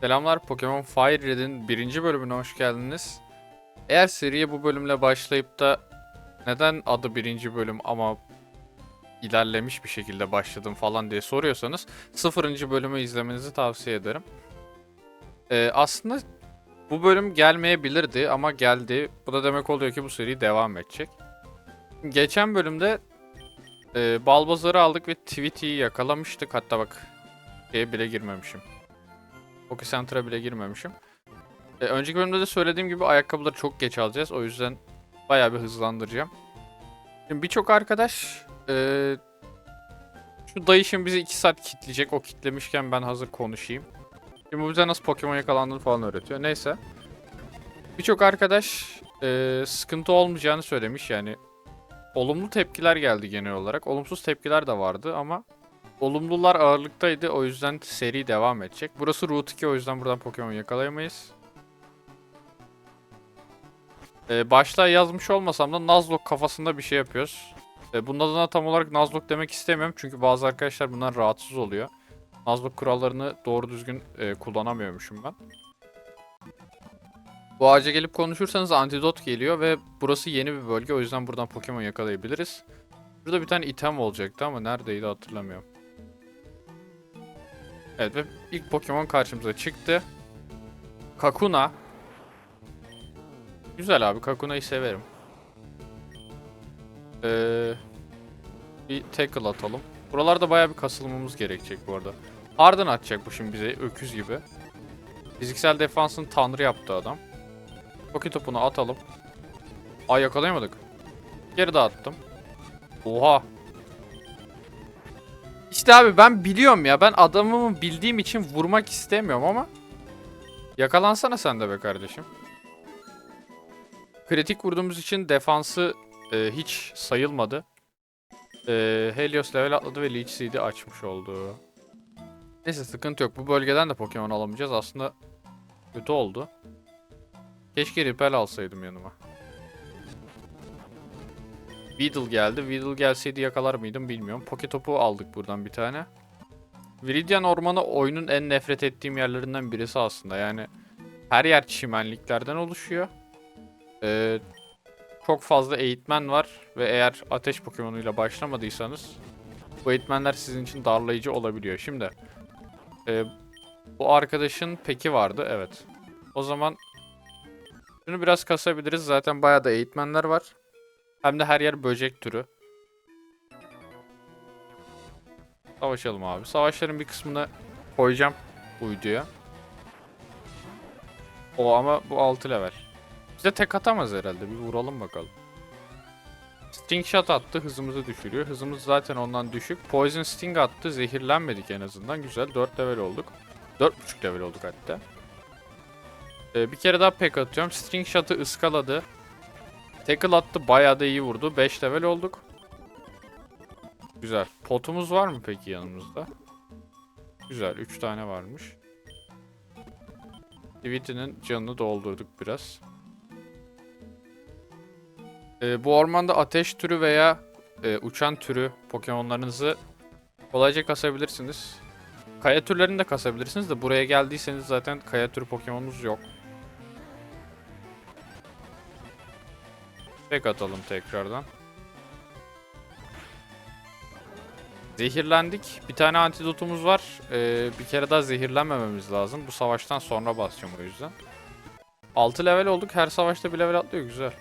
Selamlar Pokemon Fire Red'in birinci bölümüne hoş geldiniz. Eğer seriye bu bölümle başlayıp da neden adı birinci bölüm ama ilerlemiş bir şekilde başladım falan diye soruyorsanız sıfırıncı bölümü izlemenizi tavsiye ederim. Ee, aslında bu bölüm gelmeyebilirdi ama geldi. Bu da demek oluyor ki bu seri devam edecek. Geçen bölümde e, Balbazar'ı aldık ve Tweety'yi yakalamıştık. Hatta bak şeye bile girmemişim. Poke Center'a bile girmemişim. E, önceki bölümde de söylediğim gibi ayakkabıları çok geç alacağız. O yüzden bayağı bir hızlandıracağım. Şimdi birçok arkadaş e, şu dayı şimdi bizi 2 saat kitleyecek. O kitlemişken ben hazır konuşayım. Şimdi bu bize nasıl Pokemon yakalandığını falan öğretiyor. Neyse. Birçok arkadaş e, sıkıntı olmayacağını söylemiş. Yani olumlu tepkiler geldi genel olarak. Olumsuz tepkiler de vardı ama Olumlular ağırlıktaydı o yüzden seri devam edecek. Burası Route 2 o yüzden buradan Pokemon yakalayamayız. Ee, başta yazmış olmasam da Nuzlocke kafasında bir şey yapıyoruz. Ee, bunun adına tam olarak Nuzlocke demek istemiyorum çünkü bazı arkadaşlar bundan rahatsız oluyor. Nuzlocke kurallarını doğru düzgün e, kullanamıyormuşum ben. Bu ağaca gelip konuşursanız antidot geliyor ve burası yeni bir bölge o yüzden buradan Pokemon yakalayabiliriz. Burada bir tane item olacaktı ama neredeydi hatırlamıyorum. Evet ve ilk Pokemon karşımıza çıktı. Kakuna. Güzel abi Kakuna'yı severim. Ee, bir tackle atalım. Buralarda bayağı bir kasılmamız gerekecek bu arada. Ardın atacak bu şimdi bize öküz gibi. Fiziksel defansın tanrı yaptı adam. Poke topunu atalım. Ay yakalayamadık. Geri dağıttım. Oha. İşte abi ben biliyorum ya. Ben adamımı bildiğim için vurmak istemiyorum ama. Yakalansana sen de be kardeşim. Kritik vurduğumuz için defansı e, hiç sayılmadı. E, Helios level atladı ve Leech Seed'i açmış oldu. Neyse sıkıntı yok. Bu bölgeden de Pokemon alamayacağız. Aslında kötü oldu. Keşke Repel alsaydım yanıma. Weedle geldi. Weedle gelseydi yakalar mıydım bilmiyorum. Poke topu aldık buradan bir tane. Viridian Ormanı oyunun en nefret ettiğim yerlerinden birisi aslında. Yani her yer çimenliklerden oluşuyor. Ee, çok fazla eğitmen var ve eğer ateş Pokemon'uyla başlamadıysanız bu eğitmenler sizin için darlayıcı olabiliyor. Şimdi e, bu arkadaşın peki vardı evet. O zaman şunu biraz kasabiliriz. Zaten bayağı da eğitmenler var. Hem de her yer böcek türü. Savaşalım abi. Savaşların bir kısmını koyacağım videoya. O ama bu 6 level. Bize tek atamaz herhalde. Bir vuralım bakalım. Sting Shot attı. Hızımızı düşürüyor. Hızımız zaten ondan düşük. Poison Sting attı. Zehirlenmedik en azından. Güzel. 4 level olduk. 4.5 level olduk hatta. Ee, bir kere daha pek atıyorum. String Shot'ı ıskaladı. Tackle attı. Bayağı da iyi vurdu. 5 level olduk. Güzel. Potumuz var mı peki yanımızda? Güzel. 3 tane varmış. Divity'nin canını doldurduk biraz. Ee, bu ormanda ateş türü veya e, uçan türü Pokemon'larınızı kolayca kasabilirsiniz. Kaya türlerini de kasabilirsiniz de buraya geldiyseniz zaten kaya türü Pokemon'unuz yok. Tek atalım tekrardan. Zehirlendik. Bir tane antidotumuz var. Ee, bir kere daha zehirlenmememiz lazım. Bu savaştan sonra basacağım o yüzden. 6 level olduk. Her savaşta bir level atlıyor. Güzel.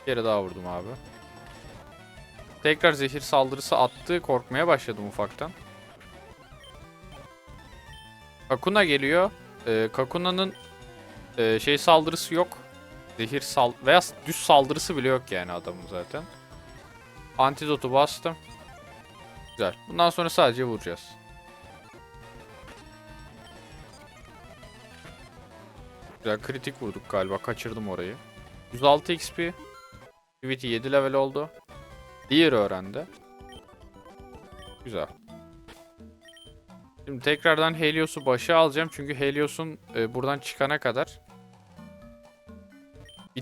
Bir kere daha vurdum abi. Tekrar zehir saldırısı attı. Korkmaya başladım ufaktan. Kakuna geliyor. Ee, Kakuna'nın e, şey saldırısı yok. Zehir sal veya düz saldırısı bile yok yani adamın zaten. Antidotu bastım. Güzel. Bundan sonra sadece vuracağız. Güzel kritik vurduk galiba. Kaçırdım orayı. 106 XP. Activity 7 level oldu. Diğer öğrendi. Güzel. Şimdi tekrardan Helios'u başa alacağım. Çünkü Helios'un e, buradan çıkana kadar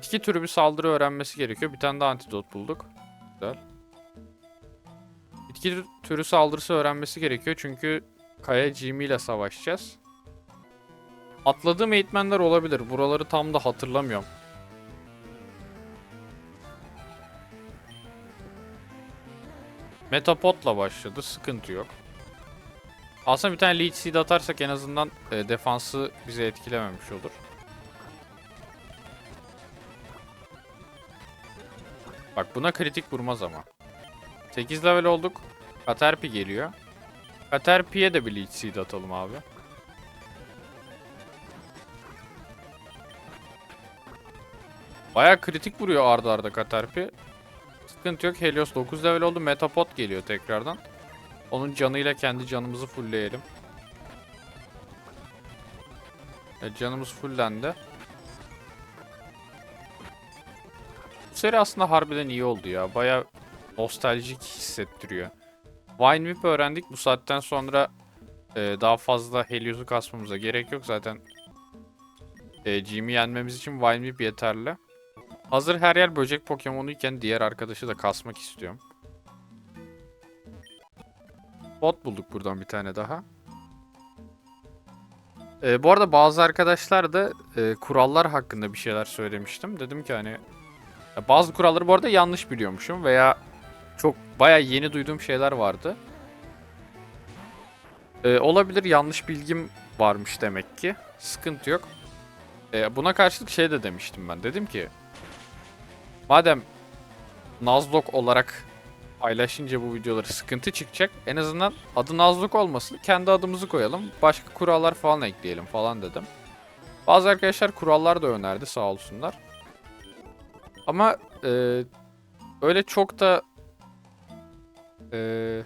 bitki türü bir saldırı öğrenmesi gerekiyor. Bir tane de antidot bulduk. Güzel. Bitki türü saldırısı öğrenmesi gerekiyor. Çünkü Kaya Jimmy ile savaşacağız. Atladığım eğitmenler olabilir. Buraları tam da hatırlamıyorum. Metapod'la başladı. Sıkıntı yok. Aslında bir tane Leech Seed atarsak en azından e, defansı bizi etkilememiş olur. Bak buna kritik vurmaz ama. 8 level olduk. Caterpie geliyor. Caterpie'ye de bir Leech Seed atalım abi. Baya kritik vuruyor arda arda Caterpie. Sıkıntı yok. Helios 9 level oldu. Metapod geliyor tekrardan. Onun canıyla kendi canımızı fullleyelim. Evet, canımız fulllendi. Seri aslında harbiden iyi oldu ya. Baya nostaljik hissettiriyor. Vine Whip öğrendik. Bu saatten sonra e, daha fazla Helios'u kasmamıza gerek yok. Zaten e, Jimmy yenmemiz için Vine Whip yeterli. Hazır her yer böcek Pokemon'uyken diğer arkadaşı da kasmak istiyorum. Bot bulduk buradan bir tane daha. Ee, bu arada bazı arkadaşlar da e, kurallar hakkında bir şeyler söylemiştim. Dedim ki hani bazı kuralları bu arada yanlış biliyormuşum veya çok baya yeni duyduğum şeyler vardı. Ee, olabilir yanlış bilgim varmış demek ki. Sıkıntı yok. Ee, buna karşılık şey de demiştim ben. Dedim ki madem Nuzlocke olarak paylaşınca bu videoları sıkıntı çıkacak. En azından adı Nuzlocke olmasın. Kendi adımızı koyalım. Başka kurallar falan ekleyelim falan dedim. Bazı arkadaşlar kurallar da önerdi sağ olsunlar. Ama e, öyle çok da e,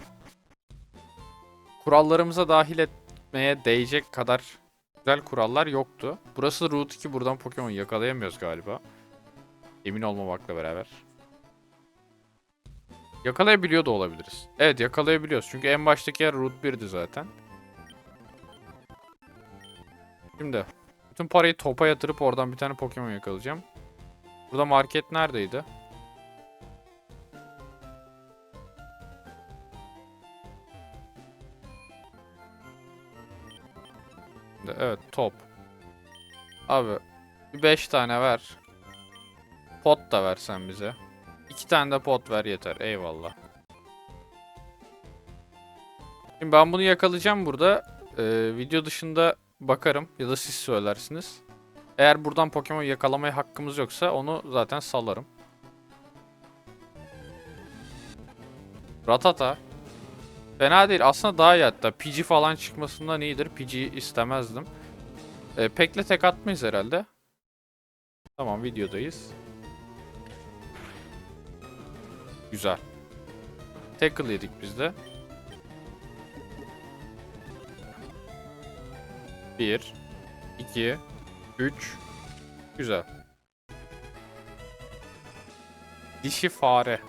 kurallarımıza dahil etmeye değecek kadar güzel kurallar yoktu. Burası Route 2 buradan Pokemon yakalayamıyoruz galiba. Emin olmamakla beraber. Yakalayabiliyor da olabiliriz. Evet yakalayabiliyoruz. Çünkü en baştaki yer Route 1'di zaten. Şimdi bütün parayı topa yatırıp oradan bir tane Pokemon yakalayacağım. Burada market neredeydi? Evet top. Abi 5 tane ver. Pot da versen bize. İki tane de pot ver yeter. Eyvallah. Şimdi ben bunu yakalayacağım burada. Ee, video dışında bakarım ya da siz söylersiniz. Eğer buradan Pokemon yakalamaya hakkımız yoksa onu zaten salarım. Ratata. Fena değil. Aslında daha iyi hatta. Pidgey falan çıkmasından iyidir. Pidgey istemezdim. Ee, Pek'le tek atmayız herhalde. Tamam videodayız. Güzel. Tackle yedik biz de. Bir, iki, üç. Güzel. Dişi fare.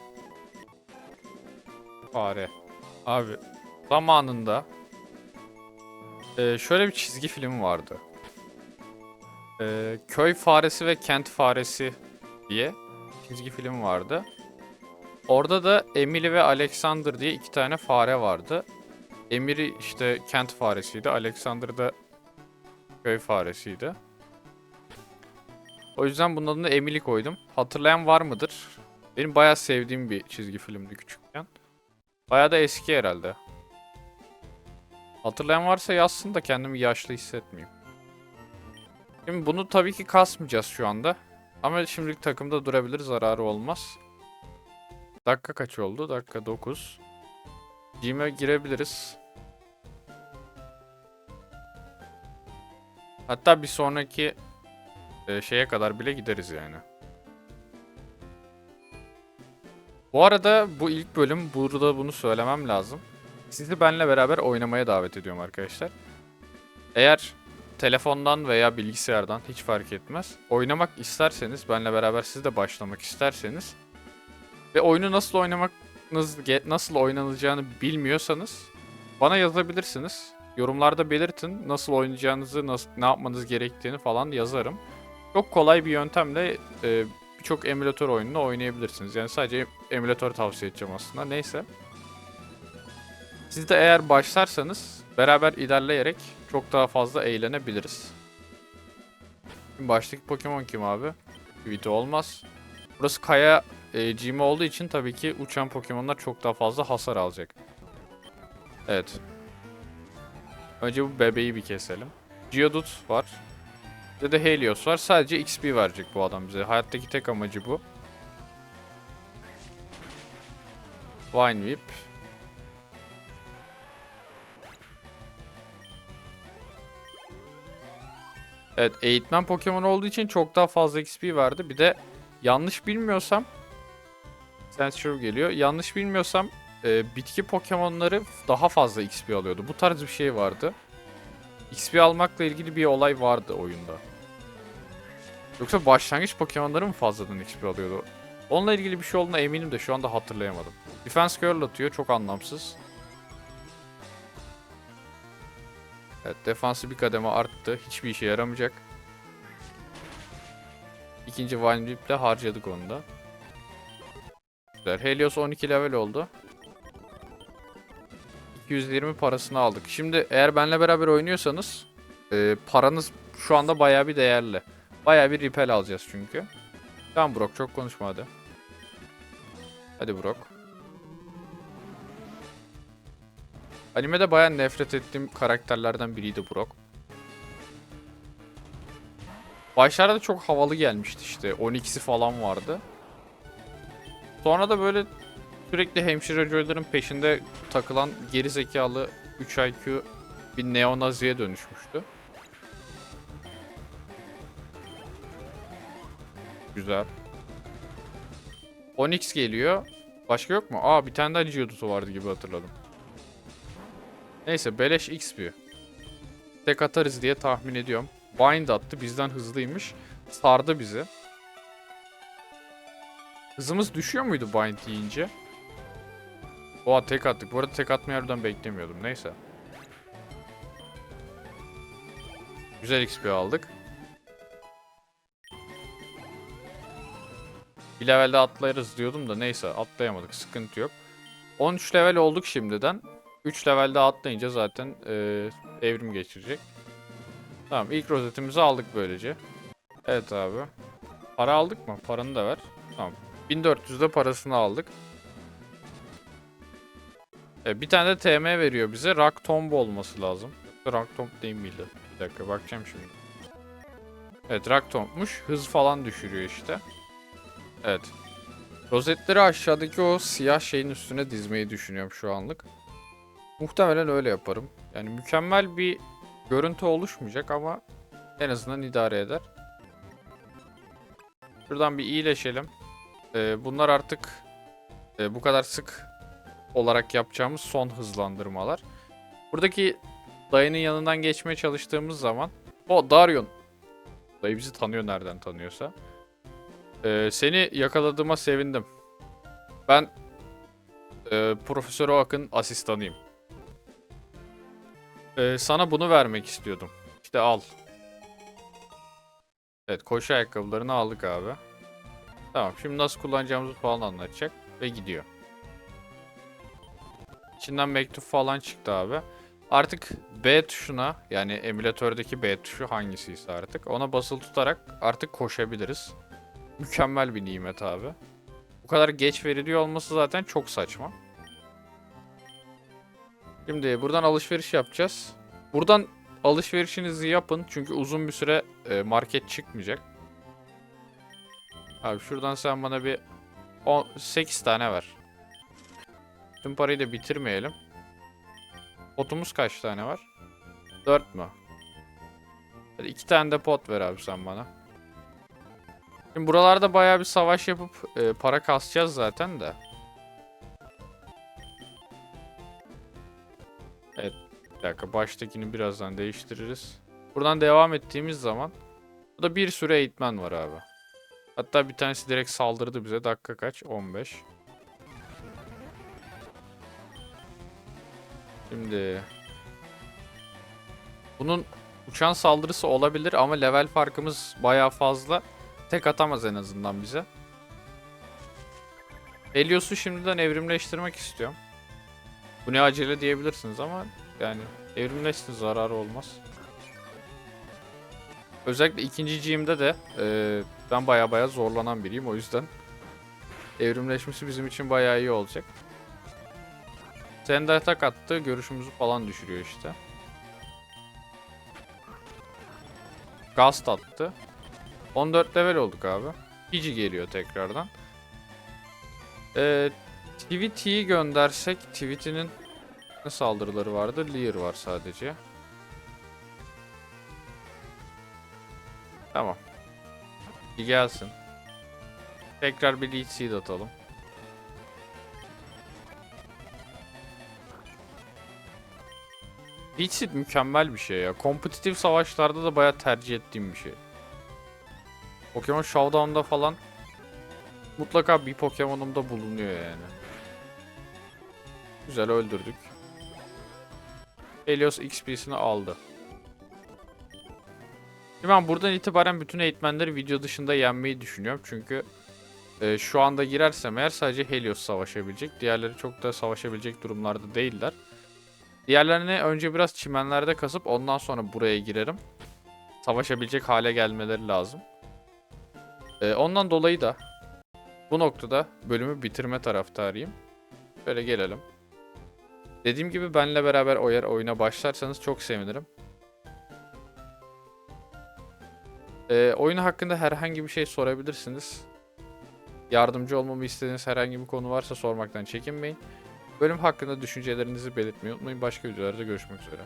Fare. Abi zamanında e, şöyle bir çizgi film vardı. E, Köy faresi ve kent faresi diye çizgi film vardı. Orada da Emily ve Alexander diye iki tane fare vardı. Emily işte kent faresiydi. Alexander da köy faresiydi. O yüzden bunun adını Emily koydum. Hatırlayan var mıdır? Benim bayağı sevdiğim bir çizgi filmdi küçükken. Bayağı da eski herhalde. Hatırlayan varsa yazsın da kendimi yaşlı hissetmeyeyim. Şimdi bunu tabii ki kasmayacağız şu anda. Ama şimdilik takımda durabilir zararı olmaz. Dakika kaç oldu? Dakika 9. Gym'e girebiliriz. Hatta bir sonraki e, şeye kadar bile gideriz yani. Bu arada bu ilk bölüm burada bunu söylemem lazım. Sizi benle beraber oynamaya davet ediyorum arkadaşlar. Eğer telefondan veya bilgisayardan hiç fark etmez. Oynamak isterseniz benle beraber siz de başlamak isterseniz ve oyunu nasıl oynamanız nasıl oynanacağını bilmiyorsanız bana yazabilirsiniz. Yorumlarda belirtin nasıl oynayacağınızı, nasıl, ne yapmanız gerektiğini falan yazarım. Çok kolay bir yöntemle e, birçok emülatör oyununu oynayabilirsiniz. Yani sadece emülatör tavsiye edeceğim aslında. Neyse. Siz de eğer başlarsanız beraber ilerleyerek çok daha fazla eğlenebiliriz. Baştaki Pokemon kim abi? Vito olmaz. Burası kaya e, cimi olduğu için tabii ki uçan Pokemon'lar çok daha fazla hasar alacak. Evet. Önce bu bebeği bir keselim. Geodude var. Bir de Helios var. Sadece XP verecek bu adam bize. Hayattaki tek amacı bu. Vine Whip. Evet eğitmen Pokemon olduğu için çok daha fazla XP verdi. Bir de yanlış bilmiyorsam Sensure geliyor. Yanlış bilmiyorsam e, bitki Pokemon'ları daha fazla XP alıyordu. Bu tarz bir şey vardı. XP almakla ilgili bir olay vardı oyunda. Yoksa başlangıç Pokemon'ları mı fazladan XP alıyordu? Onunla ilgili bir şey olduğuna eminim de şu anda hatırlayamadım. Defense Curl atıyor çok anlamsız. Evet defansı bir kademe arttı. Hiçbir işe yaramayacak. İkinci Vine Whip'le harcadık onu da. Güzel. Helios 12 level oldu. 220 parasını aldık. Şimdi eğer benle beraber oynuyorsanız e, paranız şu anda bayağı bir değerli. Bayağı bir ripel alacağız çünkü. Tamam Brock çok konuşma hadi. Hadi Brock. Animede bayağı nefret ettiğim karakterlerden biriydi Brock. Başlarda çok havalı gelmişti işte. 12'si falan vardı. Sonra da böyle sürekli hemşire Joy'ların peşinde takılan geri zekalı 3 IQ bir neonaziye dönüşmüştü. Güzel. Onyx geliyor. Başka yok mu? Aa bir tane daha Geodude'u vardı gibi hatırladım. Neyse beleş XP. Tek atarız diye tahmin ediyorum. Bind attı bizden hızlıymış. Sardı bizi. Hızımız düşüyor muydu Bind yiyince? Oha tek attık. Bu arada tek atmayı harbiden beklemiyordum. Neyse. Güzel XP aldık. Bir levelde atlarız diyordum da neyse atlayamadık. Sıkıntı yok. 13 level olduk şimdiden. 3 levelde atlayınca zaten e, evrim geçirecek. Tamam ilk rozetimizi aldık böylece. Evet abi. Para aldık mı? Paranı da ver. Tamam. 1400'de parasını aldık. E, bir tane de TM veriyor bize. Rock Tomb olması lazım. Rock Tomb değil miydi? Bir dakika bakacağım şimdi. Evet Rock Tomb'muş. Hız falan düşürüyor işte. Evet. Rozetleri aşağıdaki o siyah şeyin üstüne dizmeyi düşünüyorum şu anlık. Muhtemelen öyle yaparım. Yani mükemmel bir görüntü oluşmayacak ama en azından idare eder. Şuradan bir iyileşelim. Ee, bunlar artık e, bu kadar sık olarak yapacağımız son hızlandırmalar. Buradaki dayının yanından geçmeye çalıştığımız zaman o Darion dayı bizi tanıyor nereden tanıyorsa. Ee, seni yakaladığıma sevindim. Ben e, Profesör Oak'ın asistanıyım. Ee, sana bunu vermek istiyordum. İşte al. Evet koşu ayakkabılarını aldık abi. Tamam şimdi nasıl kullanacağımızı falan anlatacak ve gidiyor. İçinden mektup falan çıktı abi. Artık B tuşuna yani emülatördeki B tuşu hangisiyse artık ona basılı tutarak artık koşabiliriz. Mükemmel bir nimet abi. Bu kadar geç veriliyor olması zaten çok saçma. Şimdi buradan alışveriş yapacağız. Buradan alışverişinizi yapın çünkü uzun bir süre e, market çıkmayacak. Abi şuradan sen bana bir 8 tane ver. Tüm parayı da bitirmeyelim. Potumuz kaç tane var? 4 mü? Hadi 2 tane de pot ver abi sen bana. Şimdi buralarda bayağı bir savaş yapıp e, para kasacağız zaten de. Evet. Bir dakika baştakini birazdan değiştiririz. Buradan devam ettiğimiz zaman burada bir sürü eğitmen var abi. Hatta bir tanesi direkt saldırdı bize. Dakika kaç? 15. Şimdi bunun uçan saldırısı olabilir ama level farkımız bayağı fazla. Tek atamaz en azından bize. Helios'u şimdiden evrimleştirmek istiyorum. Bu ne acele diyebilirsiniz ama yani Evrimleşsin zararı olmaz. Özellikle ikinci G'imde de e, ben baya baya zorlanan biriyim o yüzden evrimleşmesi bizim için baya iyi olacak. Zender atak attı görüşümüzü falan düşürüyor işte. Gast attı. 14 level olduk abi. Gigi geliyor tekrardan. Ee, TVT'yi göndersek TVT'nin ne saldırıları vardı? Lear var sadece. Tamam. Bir gelsin. Tekrar bir Leech Seed atalım. Leech Seed mükemmel bir şey ya. Kompetitif savaşlarda da bayağı tercih ettiğim bir şey. Pokemon Showdown'da falan mutlaka bir Pokemon'umda bulunuyor yani. Güzel öldürdük. Helios XP'sini aldı. Şimdi ben buradan itibaren bütün eğitmenleri video dışında yenmeyi düşünüyorum. Çünkü e, şu anda girersem eğer sadece Helios savaşabilecek. Diğerleri çok da savaşabilecek durumlarda değiller. Diğerlerini önce biraz çimenlerde kasıp ondan sonra buraya girerim. Savaşabilecek hale gelmeleri lazım. E, ondan dolayı da bu noktada bölümü bitirme taraftarıyım. Böyle gelelim. Dediğim gibi benle beraber o oyuna başlarsanız çok sevinirim. Ee, oyun hakkında herhangi bir şey sorabilirsiniz. Yardımcı olmamı istediğiniz herhangi bir konu varsa sormaktan çekinmeyin. Bölüm hakkında düşüncelerinizi belirtmeyi unutmayın. Başka videolarda görüşmek üzere.